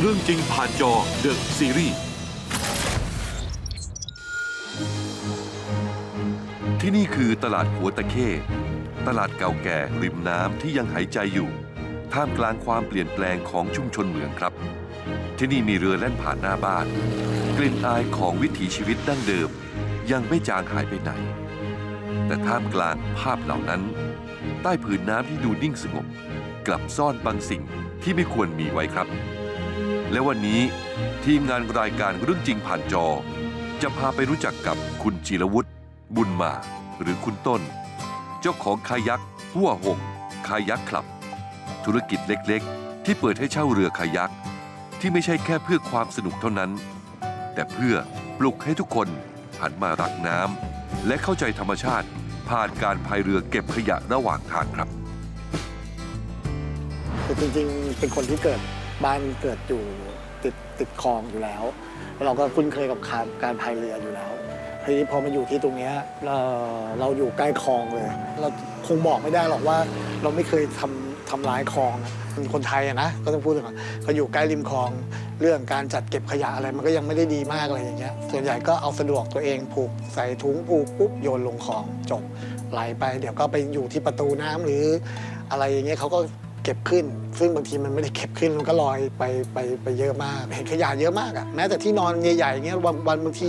เรื่องจริงผ่านจอเดอะซีรีส์ที่นี่คือตลาดหัวตะเข้ตลาดเก่าแก่ริมน้ำที่ยังหายใจอยู่ ท่ามกลางความเปลี่ยนแปลงของชุมชนเมืองครับ ที่นี่มีเรือแล่นผ่านหน้าบ้าน กลิ่นอายของวิถีชีวิตดั้งเดิม ยังไม่จางหายไปไหน แต่ท่ามกลางภาพเหล่านั้น ใต้ผืนน้ำที่ดูนิ่งสงบ กลับซ่อนบางสิ่งที่ไม่ควรมีไว้ครับ และวันนี้ทีมงานรายการเรื่องจริงผ่านจอ จะพาไปรู้จักกับคุณจิรวุฒิบุญมาหรือคุณต้น เจ้าของคายักหัวหงคายักคลับ ธุรกิจเล็กๆ ที่เปิดให้เช่าเรือคายัก ที่ไม่ใช่แค่เพื่อความสนุกเท่านั้น แต่เพื่อปลุกให้ทุกคนหันมารักน้ำและเข้าใจธรรมชาติ ผ่านการพายเรือเก็บขยะระหว่างทางครับ คือจริงๆ เป็นคนที่เกิด บ้านเกิดอยู่ติดติดคลองอยู่แล้วแล้ว เราก็คุ้นเคยกับการการพายเรืออยู่แล้วทีนี้พอมาอยู่ที่ตรงเนี้ยเราเราอยู่ใกล้คลองเลย เราคงบอกไม่ได้หรอกว่าเราไม่เคยทำทำร้ายคลองอะเป็นคนไทยอะนะก็ต้องพูดถึงก่อนก็อยู่ใกล้ริมคลอง เรื่องการจัดเก็บขยะอะไรมันก็ยังไม่ได้ดีมากอะไรอย่างเงี้ยส่วนใหญ่ก็เอาสะดวกตัวเองผูกใส่ถุงผูกปุ๊บโยนลงคลองจบไหลไป เดี๋ยวก็ไปอยู่ที่ประตูน้ำหรืออะไรอย่างเงี้ยเขาก็ เก็บขึ้น ซึ่งบางทีมันไม่ได้เก็บขึ้นมันก็ลอยไปไปไปเยอะมากเห็นขยะเยอะมากอะแม้แต่ที่นอนใหญ่ๆอย่างเงี้ยวันวันบางที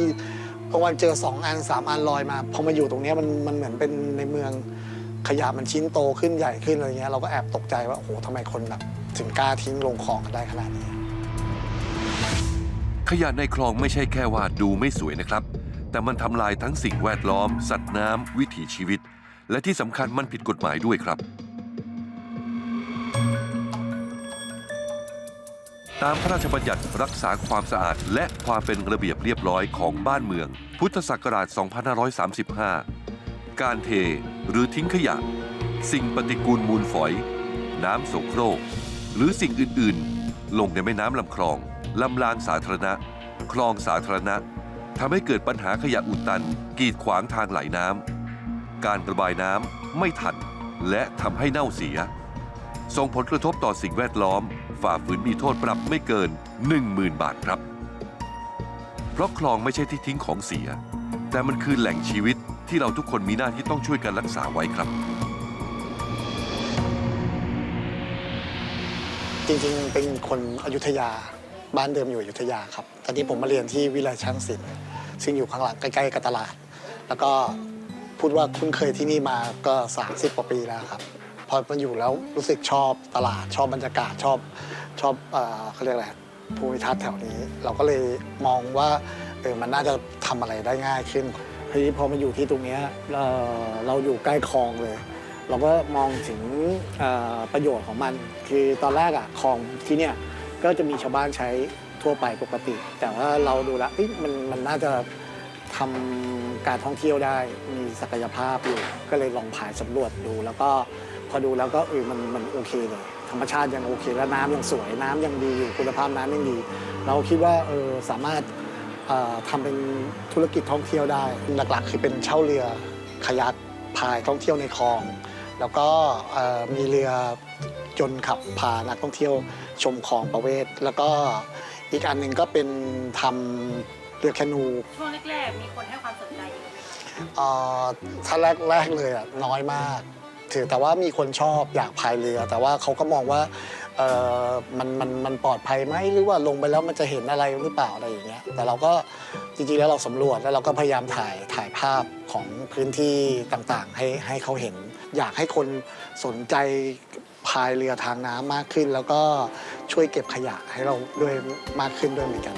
บางวันเจอสองอันสามอันลอยมาพอมาอยู่ตรงเนี้ยมันมันเหมือนเป็นในเมืองขยะมันชิ้นโตขึ้นใหญ่ขึ้นอะไรเงี้ยเราก็แอบตกใจว่าโอ้โหทำไมคนแบบถึงกล้าทิ้งลงคลองกันได้ขนาดนี้ ขยะในคลองไม่ใช่แค่ว่าดูไม่สวยนะครับ แต่มันทำลายทั้งสิ่งแวดล้อม สัตว์น้ำวิถีชีวิต และที่สำคัญมันผิดกฎหมายด้วยครับ ตามพระราชบัญญัติรักษาความสะอาด และความเป็นระเบียบเรียบร้อยของบ้านเมือง พุทธศักราช 2535 การเทหรือทิ้งขยะ สิ่งปฏิกูลมูลฝอย น้ำโสโครก หรือสิ่งอื่น ๆ ลงในแม่น้ำลำคลองลำรางสาธารณะ คลองสาธารณะทำให้เกิดปัญหาขยะอุดตัน กีดขวางทางไหลน้ำการระบายน้ำไม่ทัน และทำให้เน่าเสีย ส่งผลกระทบต่อสิ่งแวดล้อม ฝ่าฝืนมีโทษปรับไม่เกิน 10,000 บาทครับ เพราะคลองไม่ใช่ที่ทิ้งของเสีย แต่มันคือแหล่งชีวิตที่เราทุกคนมีหน้าที่ต้องช่วยกันรักษาไว้ครับ จริงๆ เป็นคนอยุธยา บ้านเดิมอยู่อยุธยาครับ ตอนนี้ผมมาเรียนที่วิไลช่างศิลป์ซึ่งอยู่ข้างหลังใกล้ๆกับตลาด แล้วก็พูดว่าคุ้นเคยที่นี่มาก็ 30กว่าปีแล้วครับ พอมาอยู่แล้วรู้สึกชอบตลาดชอบบรรยากาศชอบชอบเขาเรียกอะไรภูมิทัศน์แถวนี้ เราก็เลยมองว่าเออมันน่าจะทำอะไรได้ง่ายขึ้นทีนี้พอมาอยู่ที่ตรงนี้เราอยู่ใกล้คลองเลย เราก็มองถึงประโยชน์ของมัน คือตอนแรกอะคลองที่เนี่ยก็จะมีชาวบ้านใช้ทั่วไปปกติ แต่ว่าเราดูแล้วมันมันน่าจะทำการท่องเที่ยวได้มีศักยภาพอยู่ ก็เลยลองผ่ายสำรวจดู แล้วก็ พอดูแล้วก็เออมันมันโอเคเลยธรรมชาติยังโอเค แล้วน้ำยังสวยน้ำยังดีอยู่คุณภาพน้ำยังดี เราคิดว่าเออสามารถเอ่อทำเป็นธุรกิจท่องเที่ยวได้ หลักๆ คือเป็นเช่าเรือคายักพายท่องเที่ยวในคลอง แล้วก็เอ่อมีเรือจนต์ขับพานักท่องเที่ยวชมคลองประเวศ แล้วก็อีกอันหนึ่งก็เป็นทำเรือแคนูช่วงแรกๆมีคนให้ความสนใจอยู่เอ่อถ้าแรกแรกเลยอะน้อยมาก ถือแต่ว่ามีคนชอบอยากพายเรือ แต่ว่าเขาก็มองว่าเออมันมันมันปลอดภัยไหมหรือว่าลงไปแล้วมันจะเห็นอะไรหรือเปล่าอะไรอย่างเงี้ยแต่เราก็จริงๆแล้วเราสำรวจแล้วเราก็พยายามถ่ายถ่ายภาพของพื้นที่ต่างๆ ให้ให้เขาเห็น อยากให้คนสนใจพายเรือทางน้ำมากขึ้น แล้วก็ช่วยเก็บขยะให้เราด้วยมากขึ้นด้วยเหมือนกัน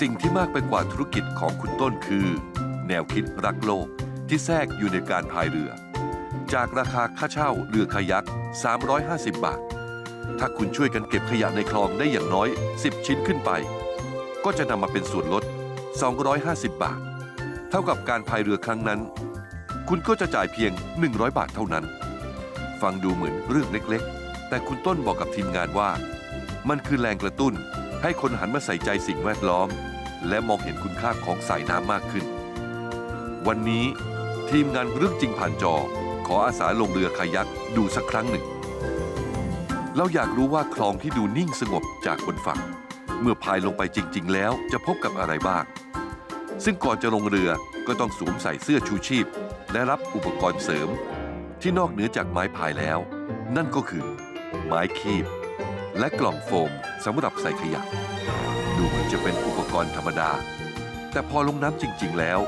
สิ่งที่มากไปกว่าธุรกิจของคุณต้นคือ แนวคิดรักโลก ที่แทรกอยู่ในการพายเรือ จากราคาค่าเช่าเรือคายัก 350 บาท ถ้าคุณช่วยกันเก็บขยะในคลองได้อย่างน้อย 10 ชิ้นขึ้นไป ก็จะนำมาเป็นส่วนลด 250 บาท เท่ากับการพายเรือครั้งนั้น คุณก็จะจ่ายเพียง 100 บาทเท่านั้น ฟังดูเหมือนเรื่องเล็กๆ แต่คุณต้นบอกกับทีมงานว่า มันคือแรงกระตุ้นให้คนหันมาใส่ใจสิ่งแวดล้อม และมองเห็นคุณค่าของสายน้ำมากขึ้น วันนี้ ทีมงานเรื่องจริงผ่านจอ ขออาสาลงเรือคายักดูสักครั้งหนึ่ง เราอยากรู้ว่าคลองที่ดูนิ่งสงบจากบนฝั่ง เมื่อพายลงไปจริง ๆ แล้วจะพบกับอะไรบ้าง ซึ่งก่อนจะลงเรือก็ต้องสวมใส่เสื้อชูชีพ และรับอุปกรณ์เสริม ที่นอกเหนือจากไม้พายแล้ว นั่นก็คือ ไม้คีบ และกล่องโฟมสำหรับใส่ขยะ ดูเหมือนจะเป็นอุปกรณ์ธรรมดา แต่พอลงน้ำจริง ๆ แล้ว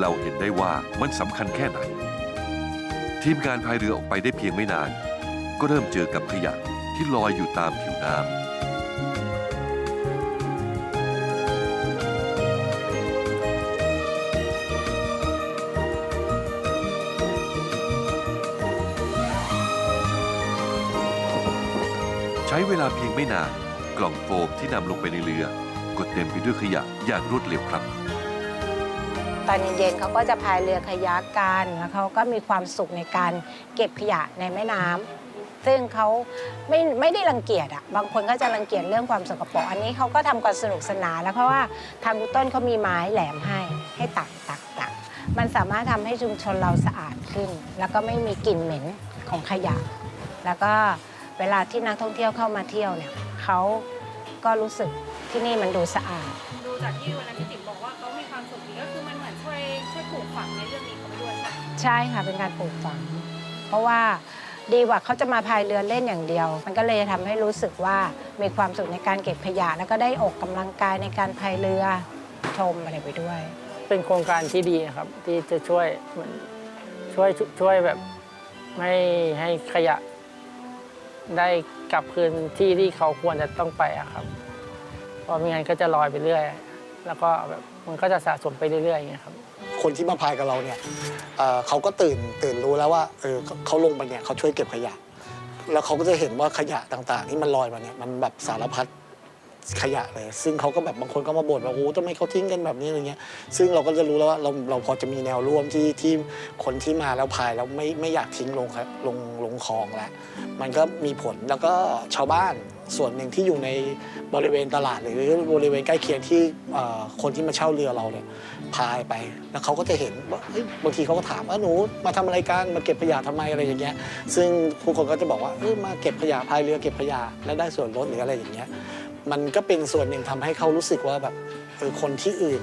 เราเห็นได้ว่ามันสำคัญแค่ไหน ทีมงานพายเรือออกไปได้เพียงไม่นาน ก็เริ่มเจอกับขยะที่ลอยอยู่ตามผิวน้ำใช้เวลาเพียงไม่นาน กล่องโฟมที่นำลงไปในเรือ ก็เต็มไปด้วยขยะอย่างรวดเร็วครับ ตอนเย็นๆเขาก็จะพายเรือคายักกันแล้วเขาก็มีความสุขในการเก็บขยะในแม่น้ำซึ่งเขาไม่ไม่ได้รังเกียจอะบางคนก็จะรังเกียจเรื่องความสกปรกอันนี้เขาก็ทำกันสนุกสนานแล้วเพราะว่าทางต้นเขามีไม้แหลมให้ให้ตักตักตักมันสามารถทำให้ชุมชนเราสะอาดขึ้น แล้วก็ไม่มีกลิ่นเหม็นของขยะ แล้วก็เวลาที่นักท่องเที่ยวเข้ามาเที่ยวเนี่ยเขาก็รู้สึกที่นี่มันดูสะอาด ดูจากที่วันนั้น ปลูกฝังในเรื่องนี้เขาไปด้วยใช่ไหมใช่ค่ะเป็นการปลูกฝัง เพราะว่าดีกว่าเขาจะมาพายเรือเล่นอย่างเดียว มันก็เลยทำให้รู้สึกว่ามีความสุขในการเก็บขยะ แล้วก็ได้ออกกำลังกายในการพายเรือชมอะไรไปด้วย เป็นโครงการที่ดีนะครับ ที่จะช่วยเหมือนช่วยช่วยแบบไม่ให้ขยะ ได้กลับคืนที่ที่เขาควรจะต้องไปอะครับ เพราะไม่งั้นก็จะลอยไปเรื่อย แล้วก็แบบมันก็จะสะสมไปเรื่อยๆอย่างเงี้ยครับ คนที่มาพายกับเราเนี่ยเอ่อเขาก็ตื่นตื่นรู้แล้วว่าเออเขาเขาลงไปเนี่ยเขาช่วยเก็บขยะ แล้วเขาก็จะเห็นว่าขยะต่างๆ ที่มันลอยมาเนี่ยมันแบบสารพัด ขยะเลย ซึ่งเขาก็แบบบางคนก็มาบ่นว่าโอ้ทำไมเขาทิ้งกันแบบนี้อะไรเงี้ย ซึ่งเราก็จะรู้แล้วว่าเราเราพอจะมีแนวร่วมที่ที่คนที่มาแล้วพายแล้วไม่ไม่อยากทิ้งลงครับลงลงคลองแล้วมันก็มีผลแล้วก็ชาวบ้านส่วนหนึ่งที่อยู่ในบริเวณตลาดหรือบริเวณใกล้เคียงที่คนที่มาเช่าเรือเราเนี่ยพายไป แล้วเขาก็จะเห็นว่าบางทีเขาก็ถามว่าหนูมาทำอะไรกันมาเก็บขยะทำไมอะไรอย่างเงี้ย ซึ่งผู้คนก็จะบอกว่าเออมาเก็บขยะพายเรือเก็บขยะแล้วได้ส่วนลดหรืออะไรอย่างเงี้ย มันก็เป็นส่วนหนึ่งทำให้เขารู้สึกว่าแบบเออคนที่อื่น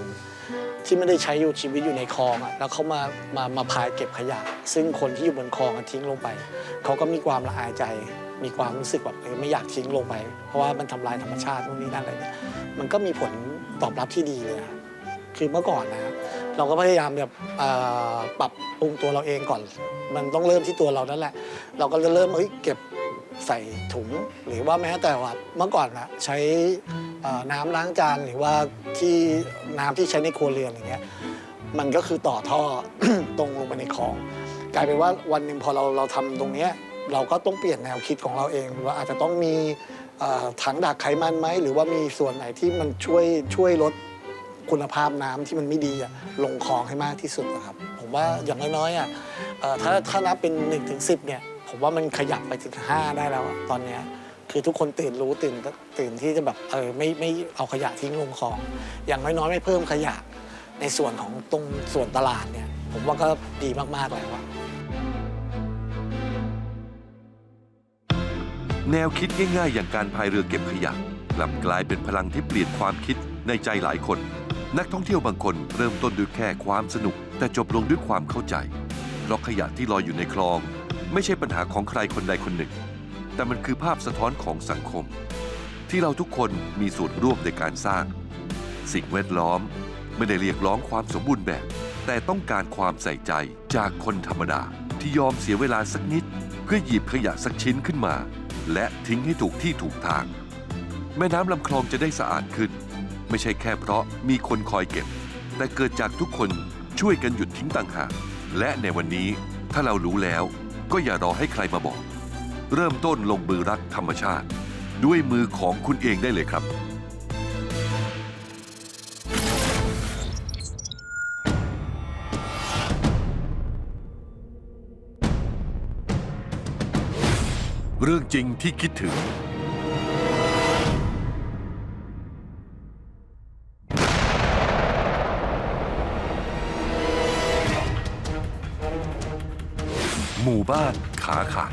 ที่ไม่ได้ใช้อยู่ชีวิตอยู่ในคลองอะแล้วเขามามามาพายเก็บขยะ ซึ่งคนที่อยู่บนคลองทิ้งลงไปเขาก็มีความละอายใจ มีความรู้สึกแบบไม่อยากทิ้งลงไป เพราะว่ามันทำลายธรรมชาตินู่นนี่นั่นอะไรเนี่ยมันก็มีผลตอบรับที่ดีเลยคือเมื่อก่อนนะเราก็พยายามแบบปรับปรุงตัวเราเองก่อน มันต้องเริ่มที่ตัวเรานั่นแหละ เราก็จะเริ่มเฮ้ยเก็บ ใส่ถุง หรือว่าแม้แต่ว่าเมื่อก่อนนะใช้น้ำล้างจานหรือว่าที่น้ำที่ใช้ในครัวเรือนอย่างเงี้ยมันก็คือต่อท่อตรงลงไปในคลอง กลายเป็นว่าวันหนึ่งพอเราเราทำตรงเนี้ยเราก็ต้องเปลี่ยนแนวคิดของเราเองว่าอาจจะต้องมีถังดักไขมันไหมหรือว่ามีส่วนไหนที่มันช่วยช่วยลดคุณภาพน้ำที่มันไม่ดีลงคลองให้มากที่สุดนะครับ ผมว่าอย่างน้อยๆอะถ้าถ้านับเป็น1นถึงสิเนี่ย ผมว่ามันขยับไปถึง 5 ได้แล้วอะตอนเนี้ยคือทุกคนตื่นรู้ตื่นตื่นที่จะแบบเออไม่ไม่เอาขยะทิ้งลงคลอง อย่างน้อยๆ ไม่เพิ่มขยะ ในส่วนของตรงส่วนตลาดเนี่ย ผมว่าก็ดีมากๆแล้วอะแนวคิดง่ายๆ อย่างการพายเรือเก็บขยะ กลับกลายเป็นพลังที่เปลี่ยนความคิดในใจหลายคน นักท่องเที่ยวบางคนเริ่มต้นด้วยแค่ความสนุก แต่จบลงด้วยความเข้าใจ เพราะขยะที่ลอยอยู่ในคลอง ไม่ใช่ปัญหาของใครคนใดคนหนึ่ง แต่มันคือภาพสะท้อนของสังคม ที่เราทุกคนมีส่วนร่วมในการสร้าง สิ่งแวดล้อมไม่ได้เรียกร้องความสมบูรณ์แบบ แต่ต้องการความใส่ใจจากคนธรรมดาที่ยอมเสียเวลาสักนิด เพื่อหยิบขยะสักชิ้นขึ้นมา และทิ้งให้ถูกที่ถูกทาง แม่น้ำลำคลองจะได้สะอาดขึ้น ไม่ใช่แค่เพราะมีคนคอยเก็บ แต่เกิดจากทุกคนช่วยกันหยุดทิ้งต่างหากและในวันนี้ถ้าเรารู้แล้ว ก็อย่ารอให้ใครมาบอก เริ่มต้นลงมือรักธรรมชาติ ด้วยมือของคุณเองได้เลยครับ เรื่องจริงที่คิดถึง มู่บ้านขาขาด